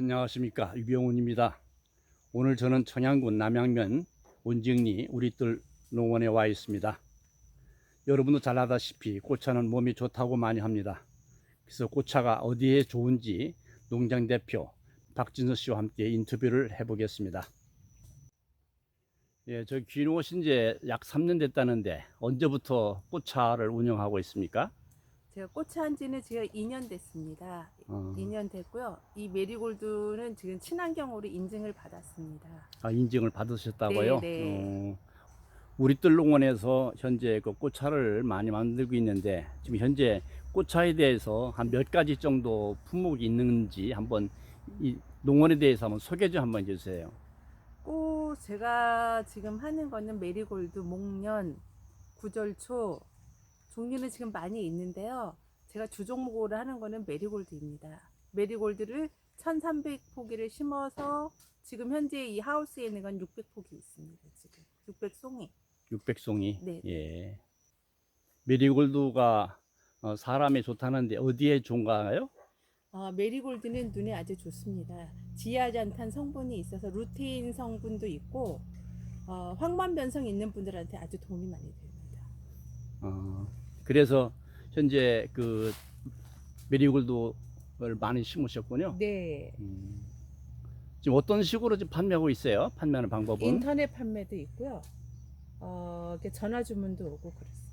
안녕하십니까 유병훈입니다. 오늘 저는 청양군 남양면 온정리 우리들 농원에 와 있습니다. 여러분도 잘 아다시피 꽃차는 몸이 좋다고 많이 합니다. 그래서 꽃차가 어디에 좋은지 농장 대표 박진서 씨와 함께 인터뷰를 해보겠습니다. 예, 저 귀농 오신 지 약 3년 됐다는데 언제부터 꽃차를 운영하고 있습니까? 제가 꽃차 한 지는 지금 2년 됐습니다. 어, 2년 됐고요. 이 메리골드는 지금 친환경으로 인증을 받았습니다. 아, 인증을 받으셨다고요? 네, 네. 어, 우리들 농원에서 현재 그 꽃차를 많이 만들고 있는데 지금 현재 꽃차에 대해서 한 몇 가지 정도 품목이 있는지 한번 이 농원에 대해서 한번 소개 좀 한번 해주세요. 꽃 제가 지금 하는 거는 메리골드, 목련, 구절초 종류는 지금 많이 있는데요. 제가 주종목으로 하는 거는 메리골드입니다. 메리골드를 1300포기를 심어서 지금 현재 이 하우스에 있는 건 600포기 있습니다. 지금 600송이. 600송이. 네. 예. 메리골드가 어, 사람에 좋다는데 어디에 좋은가요? 어, 메리골드는 눈에 아주 좋습니다. 지아잔탄 성분이 있어서 루테인 성분도 있고 어, 황반 변성 있는 분들한테 아주 도움이 많이 됩니다. 어, 그래서 현재 그 메리골드를 많이 심으셨군요. 네. 음. 지금 어떤 식으로 지금 판매하고 있어요? 판매하는 방법은? 인터넷 판매도 있고요. 어, 이렇게 전화 주문도 오고 그렇습니다.